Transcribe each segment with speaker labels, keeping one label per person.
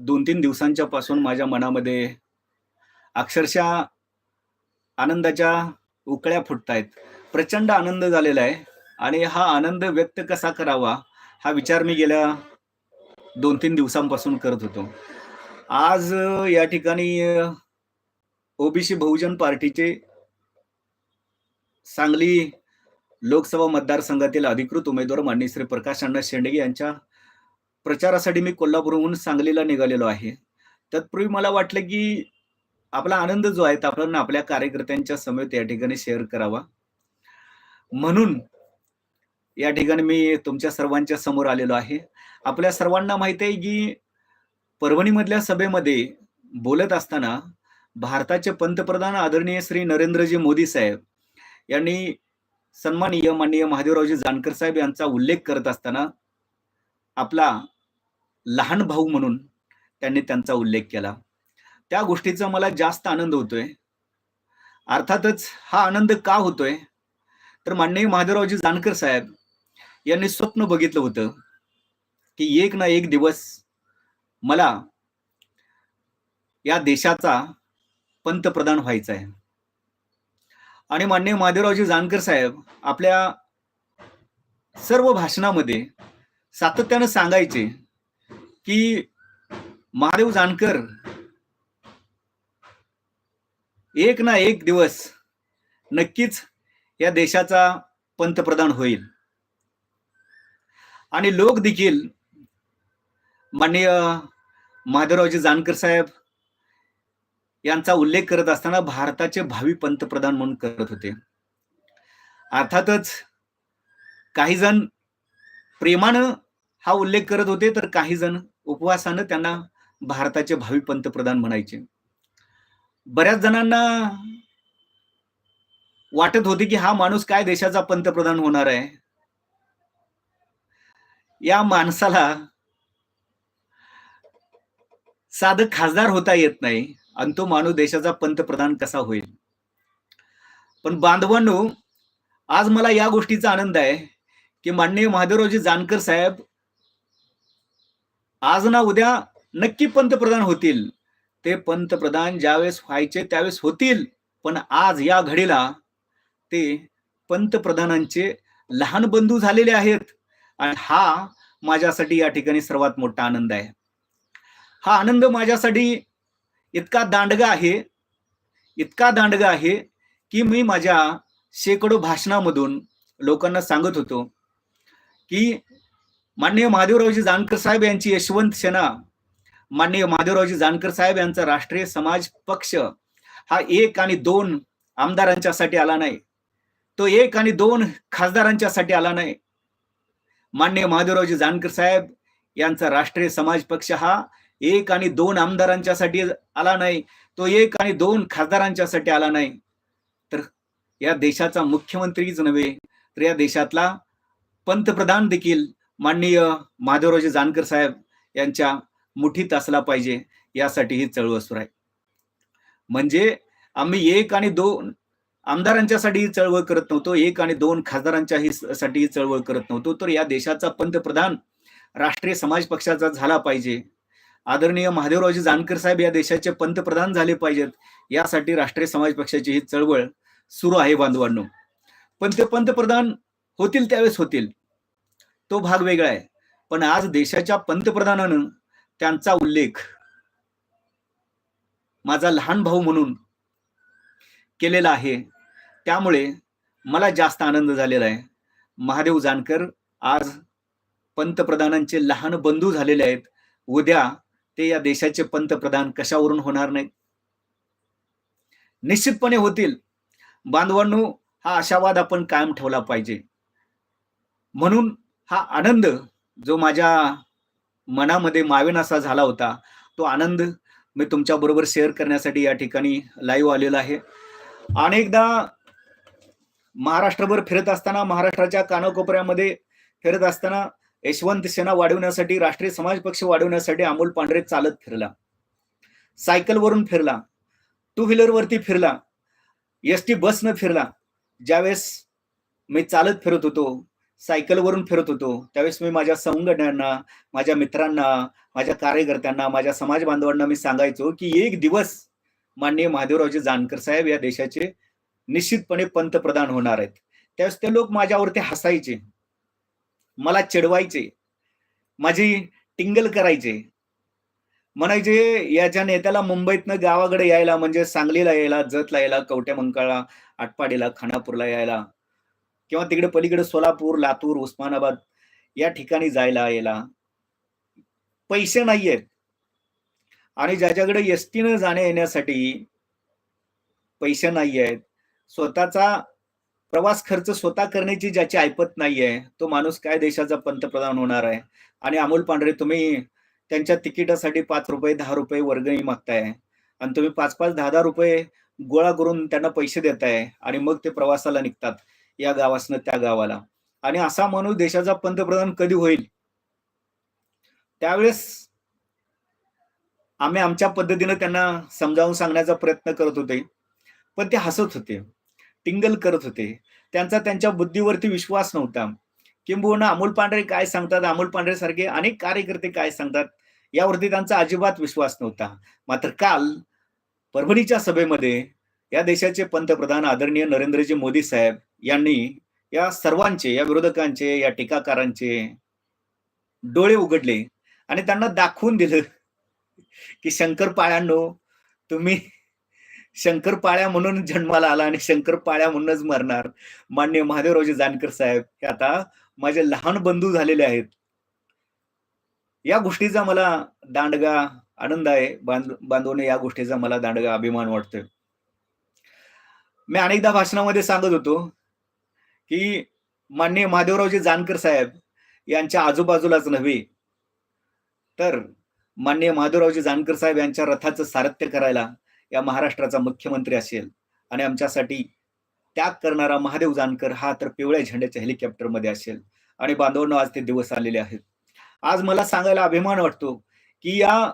Speaker 1: दोन तीन दिवसांच्या पासून माझ्या मनामध्ये अक्षरशः आनंदाच्या उकळ्या फुटतायत. प्रचंड आनंद झालेला आहे आणि हा आनंद व्यक्त कसा करावा हा विचार मी गेल्या दोन तीन दिवसांपासून करत होतो. आज या ठिकाणी ओबीसी बहुजन पार्टीचे सांगली लोकसभा मतदारसंघातील अधिकृत उमेदवार माननीय श्री प्रकाश अण्णा शेंडगे यांच्या प्रचारासाठी मी कोल्हापूरहून सांगलीला निघालेलो आहे. तत्पूर्वी मला वाटलं की आपला आनंद जो आहे तो आपण आपल्या कार्यकर्त्यांच्या समेत या ठिकाणी शेअर करावा. म्हणून या ठिकाणी मी तुमच्या सर्वांच्या समोर आलेलो आहे. आपल्या सर्वांना माहिती आहे की परभणीमधल्या सभेमध्ये बोलत असताना भारताचे पंतप्रधान आदरणीय श्री नरेंद्रजी मोदी साहेब यांनी सन्माननीय माननीय महादेवरावजी जानकर साहेब यांचा उल्लेख करत असताना आपला लहान भाऊ म्हणून त्यांनी त्यांचा उल्लेख केला. त्या गोष्टीचा मला जास्त आनंद होतोय. अर्थातच हा आनंद का होतोय? तर माननीय महादेवरावजी जानकर साहेब यांनी स्वप्न बघितलं होतं की एक ना एक दिवस मला या देशाचा पंतप्रधान व्हायचा आहे. आणि माननीय महादेवरावजी जानकर साहेब आपल्या सर्व भाषणामध्ये सातत्यानं सांगायचे की महादेव जानकर एक ना एक दिवस नक्कीच या देशाचा पंतप्रधान होईल. आणि लोक देखील माननीय महादेवरावजी जानकर साहेब यांचा उल्लेख करत असताना भारताचे भावी पंतप्रधान म्हणून करत होते. अर्थातच काही जण प्रेमानं हा उल्लेख करत होते तर काही जण उपवासानं त्यांना भारताचे भावी पंतप्रधान म्हणायचे. बऱ्याच जणांना वाटत होते की हा माणूस काय देशाचा पंतप्रधान होणार आहे? या माणसाला साधं खासदार होता येत नाही आणि तो माणूस देशाचा पंतप्रधान कसा होईल? पण बांधवांनो आज मला या गोष्टीचा आनंद आहे की माननीय महादेवरावजी जानकर साहेब आज ना उद्या नक्की पंतप्रधान होतील. ते पंतप्रधान ज्यावेळेस व्हायचे त्यावेळेस होतील. पण आज या घडीला ते पंतप्रधानांचे लहान बंधू झालेले आहेत. आणि हा माझ्यासाठी या ठिकाणी सर्वात मोठा आनंद आहे. हा आनंद माझ्यासाठी इतका दांडगा आहे इतका दांडगा आहे की मी माझ्या शेकडो भाषणामधून लोकांना सांगत होतो की माननीय महादेवरावजी जानकर साहेब यांची यशवंत सेना माननीय महादेवरावजी जानकर साहेब यांचा राष्ट्रीय समाज पक्ष हा एक आणि दोन आमदारांच्यासाठी आला नाही. तो एक आणि दोन खासदारांच्यासाठी आला नाही. माननीय महादेवरावजी जानकर साहेब यांचा राष्ट्रीय समाज पक्ष हा एक आणि दोन आमदारांच्यासाठी आला नाही. तो एक आणि दोन खासदारांच्यासाठी आला नाही. तर या देशाचा मुख्यमंत्रीच नव्हे तर या देशातला पंतप्रधान देखील माननीय महादेवरावजी जानकर साहेब यांच्या मुठीत असला पाहिजे यासाठी ही चळवळ सुरू आहे. म्हणजे आम्ही एक आणि दोन आमदारांच्यासाठी ही चळवळ करत नव्हतो एक आणि दोन खासदारांच्याही साठी ही चळवळ करत नव्हतो. तर या देशाचा पंतप्रधान राष्ट्रीय समाज पक्षाचा झाला पाहिजे. आदरणीय महादेवरावजी जानकर साहेब या देशाचे पंतप्रधान झाले पाहिजेत यासाठी राष्ट्रीय समाज पक्षाची ही चळवळ सुरू आहे बांधवांनो. पण ते पंतप्रधान होतील त्यावेळेस होतील. तो भाग वेगळा आहे. पण आज देशाच्या पंतप्रधानानं त्यांचा उल्लेख माझा लहान भाऊ म्हणून केलेला आहे. त्यामुळे मला जास्त आनंद झालेला आहे. महादेव जानकर आज पंतप्रधानांचे लहान बंधू झालेले आहेत. उद्या ते या देशाचे पंतप्रधान कशावरून होणार नाहीत? निश्चितपणे होतील. बांधवांनो हा आशावाद आपण कायम ठेवला पाहिजे. म्हणून हा आनंद जो माझ्या मनामध्ये मावेनासा झाला होता तो आनंद मी तुमच्याबरोबर शेअर करण्यासाठी या ठिकाणी लाईव्ह आलेला आहे. अनेकदा महाराष्ट्रभर फिरत असताना महाराष्ट्राच्या कानाकोपऱ्यामध्ये फिरत असताना यशवंत सेना वाढवण्यासाठी राष्ट्रीय समाज पक्ष वाढवण्यासाठी अमोल पांढरे चालत फिरला. सायकलवरून फिरला टू व्हीलरवरती फिरला एस टी बसनं फिरला. ज्यावेळेस मी चालत फिरत होतो सायकलवरून फिरत होतो. त्यावेळेस मी माझ्या संघटनांना माझ्या मित्रांना माझ्या कार्यकर्त्यांना माझ्या समाज बांधवांना मी सांगायचो की एक दिवस माननीय महादेवरावजी जानकर साहेब या देशाचे निश्चितपणे पंतप्रधान होणार आहेत. त्यावेळेस ते लोक माझ्यावरती हसायचे. मला चिडवायचे. माझी टिंगल करायचे. म्हणायचे याच्या नेत्याला मुंबईतनं गावाकडे यायला म्हणजे सांगलीला यायला जतला यायला कवट्या मंकाळा आटपाडीला खानापूरला यायला किंवा तिकडे पलीकडे सोलापूर लातूर उस्मानाबाद या ठिकाणी जायला यायला. पैसे नाही आहेत आणि ज्याच्याकडे एसटीनं जाण्या येण्यासाठी पैसे नाही आहेत स्वतःचा प्रवास खर्च स्वतः करण्याची ज्याची ऐपत नाहीये तो माणूस काय देशाचा पंतप्रधान होणार आहे? आणि अमोल पांढरे तुम्ही त्यांच्या तिकिटासाठी पाच रुपये दहा रुपये वर्गणी मागताय. आणि तुम्ही पाच पाच दहा दहा रुपये गोळा करून त्यांना पैसे देताय आणि मग ते प्रवासाला निघतात. या गावासनं त्या गावाला. आणि असा माणूस देशाचा पंतप्रधान कधी होईल? त्यावेळेस आम्ही आमच्या पद्धतीनं त्यांना समजावून सांगण्याचा प्रयत्न करत होते. पण ते हसत होते. टिंगल करत होते. त्यांचा त्यांच्या बुद्धीवरती विश्वास नव्हता. किंबहुना अमोल पांढरे काय सांगतात? अमोल पांढरे सारखे अनेक कार्यकर्ते काय सांगतात? यावरती त्यांचा अजिबात विश्वास नव्हता. मात्र काल परभणीच्या सभेमध्ये या देशाचे पंतप्रधान आदरणीय नरेंद्रजी मोदी साहेब यांनी या सर्वांचे या विरोधकांचे या टीकाकारांचे डोळे उघडले आणि त्यांना दाखवून दिलं की शंकरपाळ्यांनो तुम्ही शंकरपाळ्या म्हणून जन्माला आला आणि शंकरपाळ्या म्हणूनच मरणार. मान्य महादेवरावजी जानकर साहेब हे आता माझे लहान बंधू झालेले आहेत. या गोष्टीचा मला दांडगा आनंद आहे. बांध बांधवने या गोष्टीचा मला दांडगा अभिमान वाटतोय. मी अनेकदा भाषणामध्ये सांगत होतो की माननीय महादेवरावजी जानकर साहेब यांच्या आजूबाजूलाच नव्हे तर माननीय महादेवरावजी जानकर साहेब यांच्या रथाचं सारथ्य करायला या महाराष्ट्राचा मुख्यमंत्री असेल आणि आमच्यासाठी त्याग करणारा महादेव जानकर हा तर पिवळ्या झेंड्याच्या हेलिकॉप्टरमध्ये असेल. आणि बांधवांना आज ते दिवस आलेले आहेत. आज मला सांगायला अभिमान वाटतो की या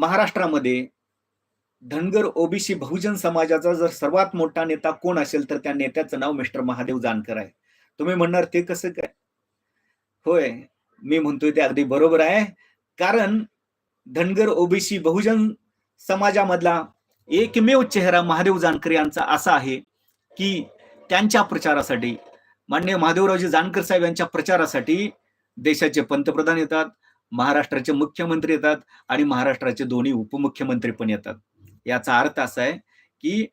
Speaker 1: महाराष्ट्रामध्ये धनगर ओबीसी बहुजन समाजाचा जर सर्वात मोठा नेता कोण असेल तर त्या नेत्याचं नाव मिस्टर महादेव जानकर आहे. तुम्ही म्हणणार ते कसं काय? होय मी म्हणतोय ते अगदी बरोबर आहे. कारण धनगर ओबीसी बहुजन समाजामधला एकमेव चेहरा महादेव जानकर यांचा असा आहे की त्यांच्या प्रचारासाठी मान्य महादेवरावजी जानकर साहेब यांच्या प्रचारासाठी देशाचे पंतप्रधान येतात महाराष्ट्राचे मुख्यमंत्री येतात आणि महाराष्ट्राचे दोन्ही उपमुख्यमंत्री पण येतात. याचा अर्थ असा आहे की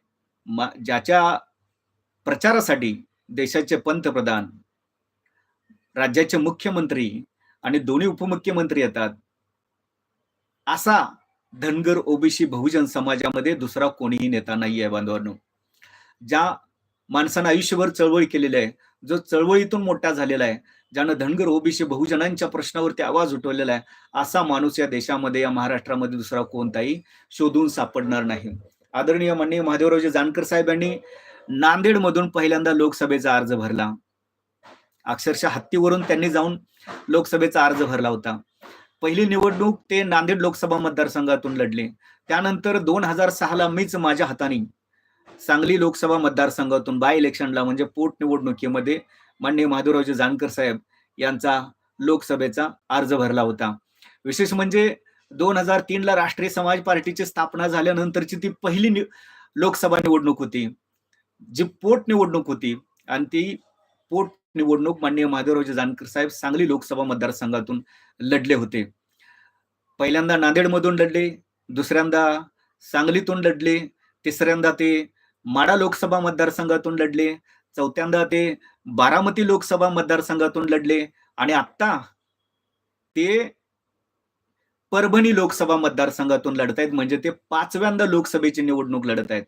Speaker 1: ज्याच्या प्रचारासाठी देशाचे पंतप्रधान राज्याचे मुख्यमंत्री आणि दोन्ही उपमुख्यमंत्री येतात असा धनगर ओबीसी बहुजन समाजामध्ये दुसरा कोणीही नेता नाही आहे बांधवांनो. ज्या माणसानं आयुष्यभर चळवळी केलेली आहे जो चळवळीतून मोठा झालेला आहे ज्यानं धनगर ओबीसी बहुजनांच्या प्रश्नावरती आवाज उठवलेला आहे असा माणूस या देशामध्ये या महाराष्ट्रामध्ये दुसरा कोणताही शोधून सापडणार नाही. आदरणीय माननीय महादेवरावजी जानकर साहेब यांनी पहिल्यांदा लोकसभेचा अर्ज भरला. अक्षरशः हत्तीवरून त्यांनी जाऊन लोकसभेचा अर्ज भरला होता. पहिली निवडणूक ते नांदेड लोकसभा मतदारसंघातून लढले. त्यानंतर दोन हजार सहाला मीच माझ्या हाताने सांगली लोकसभा मतदारसंघातून बाय इलेक्शनला म्हणजे पोटनिवडणुकीमध्ये मान्य माननीय जानकर साहेब यांचा लोकसभेचा अर्ज भरला होता. विशेष म्हणजे दोन हजार तीन ला राष्ट्रीय समाज पार्टीची स्थापना झाल्यानंतरची ती पहिली नि लोकसभा निवडणूक होती. जी पोटनिवडणूक होती आणि ती पोट निवडणूक माननीय महादेवरावजी जानकर साहेब सांगली लोकसभा मतदारसंघातून लढले होते. पहिल्यांदा नांदेडमधून लढले दुसऱ्यांदा सांगलीतून लढले तिसऱ्यांदा ते माडा लोकसभा मतदारसंघातून लढले चौथ्यांदा ते बारामती लोकसभा मतदारसंघातून लढले आणि आत्ता ते परभणी लोकसभा मतदारसंघातून लढत आहेत म्हणजे ते पाचव्यांदा लोकसभेची निवडणूक लढत आहेत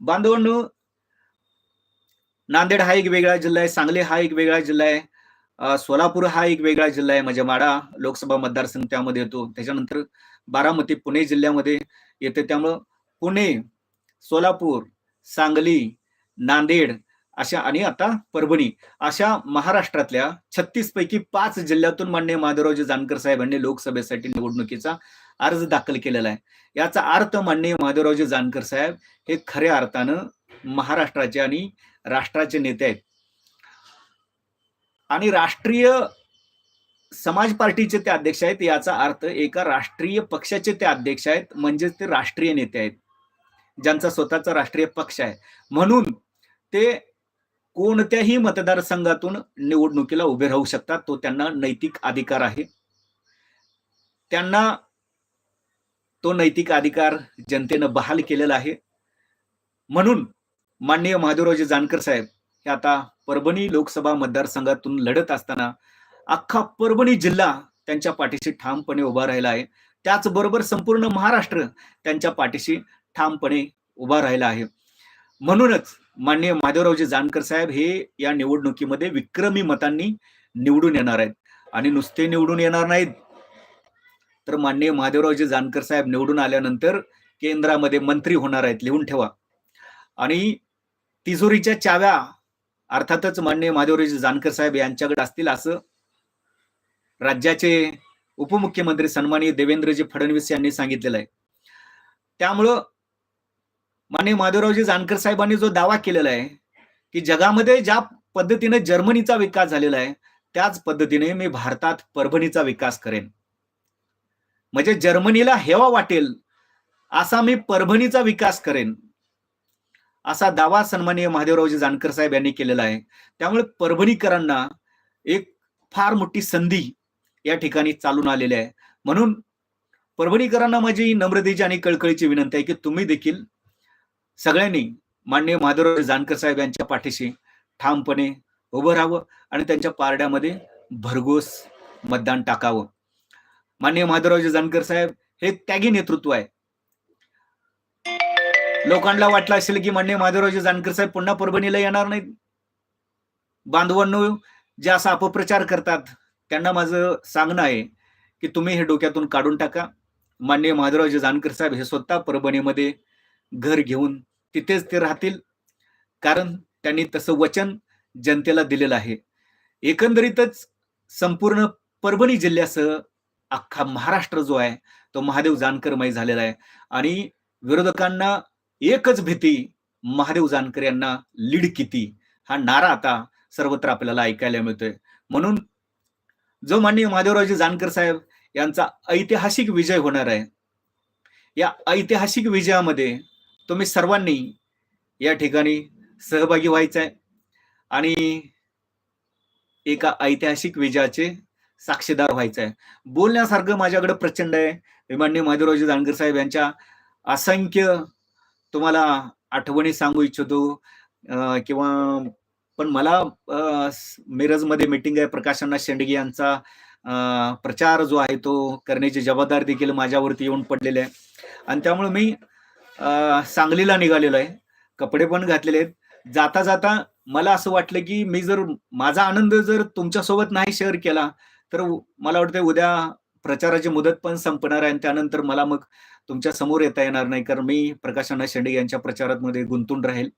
Speaker 1: बांधवांनो नांदेड हा एक वेगळा जिल्हा आहे सांगली हा एक वेगळा जिल्हा आहे सोलापूर हा एक वेगळा जिल्हा आहे म्हणजे माडा लोकसभा मतदारसंघ त्यामध्ये येतो. त्याच्यानंतर बारामती पुणे जिल्ह्यामध्ये येते. त्यामुळं पुणे सोलापूर सांगली नांदेड अशा आणि आता परभणी अशा महाराष्ट्रातल्या छत्तीस पैकी पाच जिल्ह्यातून मान्य महादेवरावजी जानकर साहेबांनी लोकसभेसाठी निवडणुकीचा अर्ज दाखल केलेला आहे. याचा अर्थ माननीय महादेवरावजी जानकर साहेब हे खऱ्या अर्थानं महाराष्ट्राचे आणि राष्ट्राचे नेते आहेत. आणि राष्ट्रीय समाज पार्टीचे ते अध्यक्ष आहेत. याचा अर्थ एका राष्ट्रीय पक्षाचे ते अध्यक्ष आहेत. म्हणजेच ते राष्ट्रीय नेते आहेत. ज्यांचा स्वतःचा राष्ट्रीय पक्ष आहे. म्हणून ते कोणत्याही मतदारसंघातून निवडणुकीला उभे राहू शकतात. तो त्यांना नैतिक अधिकार आहे. त्यांना तो नैतिक अधिकार जनतेनं बहाल केलेला आहे. म्हणून माननीय महादेवरावजी जानकर साहेब हे आता परभणी लोकसभा मतदारसंघातून लढत असताना अख्खा परभणी जिल्हा त्यांच्या पाठीशी ठामपणे उभा राहिला आहे. त्याचबरोबर संपूर्ण महाराष्ट्र त्यांच्या पाठीशी ठामपणे उभा राहिला आहे. म्हणूनच माननीय महादेवरावजी जानकर साहेब हे या निवडणुकीमध्ये विक्रमी मतांनी निवडून येणार आहेत. आणि नुसते निवडून येणार नाहीत. तर माननीय महादेवरावजी जानकर साहेब निवडून आल्यानंतर केंद्रामध्ये मंत्री होणार आहेत लिहून ठेवा. आणि तिजोरीच्या चाव्या अर्थातच माननीय महादेवरावजी जानकर साहेब यांच्याकडे असतील असं राज्याचे उपमुख्यमंत्री सन्माननीय देवेंद्रजी फडणवीस यांनी सांगितलेलं आहे. त्यामुळं माननीय महादेवरावजी जानकर साहेबांनी जो दावा केलेला आहे की जगामध्ये ज्या पद्धतीने जर्मनीचा विकास झालेला आहे त्याच पद्धतीने मी भारतात परभणीचा विकास करेन. म्हणजे जर्मनीला हेवा वाटेल असा मी परभणीचा विकास करेन. असा दावा सन्माननीय महादेवरावजी जानकर साहेब यांनी केलेला आहे. त्यामुळे परभणीकरांना एक फार मोठी संधी या ठिकाणी चालून आलेली आहे. म्हणून परभणीकरांना माझी नम्रतेची आणि कळकळीची विनंती आहे की तुम्ही देखील सगळ्यांनी माननीय महादेवराव जानकर साहेब यांच्या पाठीशी ठामपणे उभं राहावं आणि त्यांच्या पारड्यामध्ये भरघोस मतदान टाकावं. माननीय महादेवरावजी जानकर साहेब हे त्यागी नेतृत्व आहे. लोकांना वाटलं असेल की माननीय महादेवरावजी जानकर साहेब पुन्हा परभणीला येणार नाहीत. बांधवांनो जे असा अपप्रचार करतात त्यांना माझं सांगणं आहे की तुम्ही हे डोक्यातून काढून टाका. माननीय महादेवरावजी जानकर साहेब हे स्वतः परभणीमध्ये घर घेऊन तिथेच ते राहतील. कारण त्यांनी तसं वचन जनतेला दिलेलं आहे. एकंदरीतच संपूर्ण परभणी जिल्ह्यासह अख्खा महाराष्ट्र जो आहे तो महादेव जानकरमय झालेला आहे. आणि विरोधकांना एकच भीती महादेव जानकर यांना लीड किती हा नारा आता सर्वत्र आपल्याला ऐकायला मिळतोय. म्हणून जो माननीय महादेवरावजी जानकर साहेब यांचा ऐतिहासिक विजय होणार आहे. या ऐतिहासिक विजयामध्ये तुम्ही सर्वांनी या ठिकाणी सहभागी व्हायचं आहे आणि एका ऐतिहासिक विजयाचे साक्षीदार व्हायचं आहे बोलण्यासारखं माझ्याकडे प्रचंड आहे. माननीय महादेवरावजी जानकर साहेब यांच्या असंख्य तुम्हाला आठवणी सांगू इच्छितो. किंवा पण मला मिरजमध्ये मीटिंग आहे. प्रकाशना शेंडगे यांचा प्रचार जो आहे तो करण्याची जबाबदारी देखील माझ्यावरती येऊन पडलेली आहे. आणि त्यामुळे मी सांगलीला निघालेलो आहे. कपडे पण घातलेले आहेत. जाता जाता मला असं वाटलं की मी जर माझा आनंद जर तुमच्यासोबत नाही शेअर केला तर मला वाटतं उद्या प्रचाराची मुदत पण संपणार आहे आणि त्यानंतर मला मग तुमच्यासमोर येता येणार नाही कारण मी प्रकाशना शेंडे यांच्या प्रचारात मध्ये गुंतून राहील.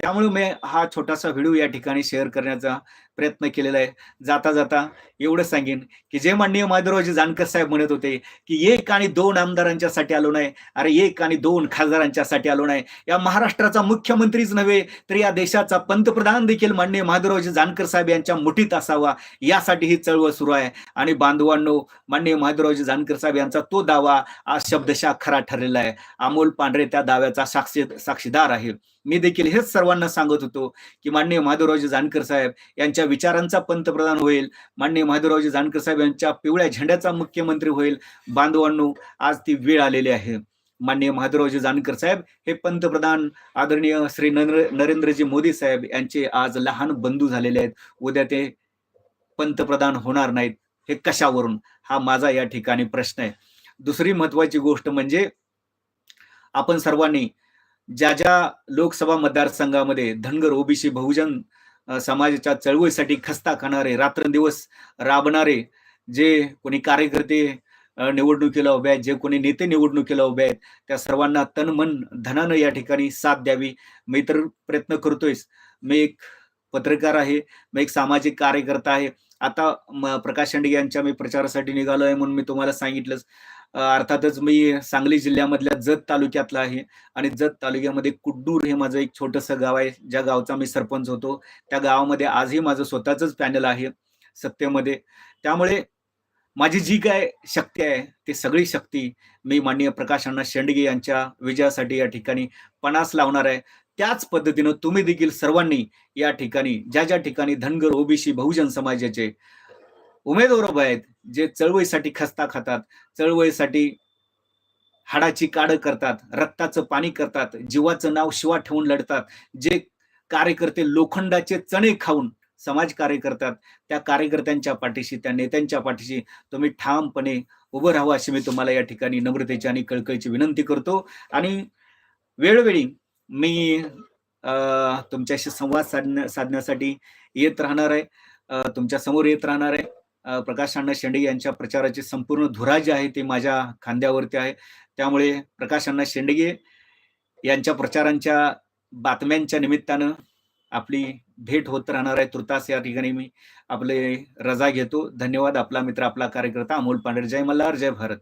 Speaker 1: त्यामुळे मी हा छोटासा व्हिडिओ या ठिकाणी शेअर करण्याचा प्रयत्न केलेला आहे. जाता जाता एवढं सांगेन की जे माननीय माधवरावजी जानकर साहेब म्हणत होते की एक आणि दोन आमदारांच्यासाठी आलो नाही अरे एक आणि दोन खासदारांच्यासाठी आलो नाही. या महाराष्ट्राचा मुख्यमंत्रीच नव्हे तर या देशाचा पंतप्रधान देखील माननीय माधवरावजी जानकर साहेब यांच्या मुठीत असावा यासाठी ही चळवळ सुरू आहे. आणि बांधवांनो माननीय माधवरावजी जानकर साहेब यांचा तो दावा आज शब्दशा खरा ठरलेला आहे. अमोल पांढरे त्या दाव्याचा साक्षी साक्षीदार आहे. मी देखील हेच सर्वांना सांगत होतो की माननीय महादेवरावजी जानकर साहेब यांच्या विचारांचा पंतप्रधान होईल. माननीय महादेवरावजी जानकर साहेब यांच्या पिवळ्या झेंड्याचा मुख्यमंत्री होईल. बांधवांनो आज ती वेळ आलेली आहे. माननीय महादेवरावजी जानकर साहेब हे पंतप्रधान आदरणीय श्री नरेंद्रजी मोदी साहेब यांचे आज लहान बंधू झालेले आहेत. उद्या ते पंतप्रधान होणार नाहीत. हे कशावरून? हा माझा या ठिकाणी प्रश्न आहे. दुसरी महत्वाची गोष्ट म्हणजे आपण सर्वांनी ज्या ज्या लोकसभा मतदारसंघामध्ये धनगर ओबीसी बहुजन समाजाच्या चळवळीसाठी खस्ता खाणारे रात्रंदिवस राबणारे जे कोणी कार्यकर्ते निवडणुकीला उभे आहेत जे कोणी नेते निवडणुकीला उभे आहेत त्या सर्वांना तन मन धनानं या ठिकाणी साथ द्यावी. मी तर प्रयत्न करतोयच. मी एक पत्रकार आहे मी एक सामाजिक कार्यकर्ता आहे. आता प्रकाश शेंडगे यांच्या मी प्रचारासाठी निघालो आहे म्हणून मी तुम्हाला सांगितलंच. अर्थातच मी सांगली जिल्ह्यामधल्या जत तालुक्यातला आहे आणि जत तालुक्यामध्ये कुड्डूर हे माझं एक छोटंसं गाव आहे. ज्या गावचा मी सरपंच होतो. त्या गावामध्ये आजही माझं स्वतःच पॅनल आहे सत्तेमध्ये. त्यामुळे माझी जी काय शक्ती आहे ती सगळी शक्ती मी माननीय प्रकाश अण्णा शेंडगे यांच्या विजयासाठी या ठिकाणी पणास लावणार आहे. त्याच पद्धतीनं तुम्ही देखील सर्वांनी या ठिकाणी ज्या ज्या ठिकाणी धनगर ओबीसी बहुजन समाजाचे उमेदवार उभे आहेत जे चळवळीसाठी खस्ता खातात चळवळीसाठी हाडाची काड करतात रक्ताचं पाणी करतात जीवाचं नाव शिवा ठेवून लढतात जे कार्यकर्ते लोखंडाचे चणे खाऊन समाज कार्य करतात त्या कार्यकर्त्यांच्या पाठीशी त्या नेत्यांच्या पाठीशी तुम्ही ठामपणे उभं राहावं अशी मी तुम्हाला या ठिकाणी नम्रतेची आणि कळकळीची विनंती करतो. आणि वेळोवेळी मी तुमच्याशी संवाद साधण्या साधण्यासाठी येत राहणार आहे. तुमच्यासमोर येत राहणार आहे. प्रकाश अण्णा शेंडे यांच्या प्रचाराची संपूर्ण धुरा जी आहे ती माझ्या खांद्यावरती आहे. त्यामुळे प्रकाश अण्णा शेंडगे यांच्या प्रचारांच्या बातम्यांच्या निमित्तानं आपली भेट होत राहणार आहे. तुर्तास या ठिकाणी मी आपले रजा घेतो. धन्यवाद. आपला मित्र आपला कार्यकर्ता अमोल पांढरे. जय मल्हार. जय भारत.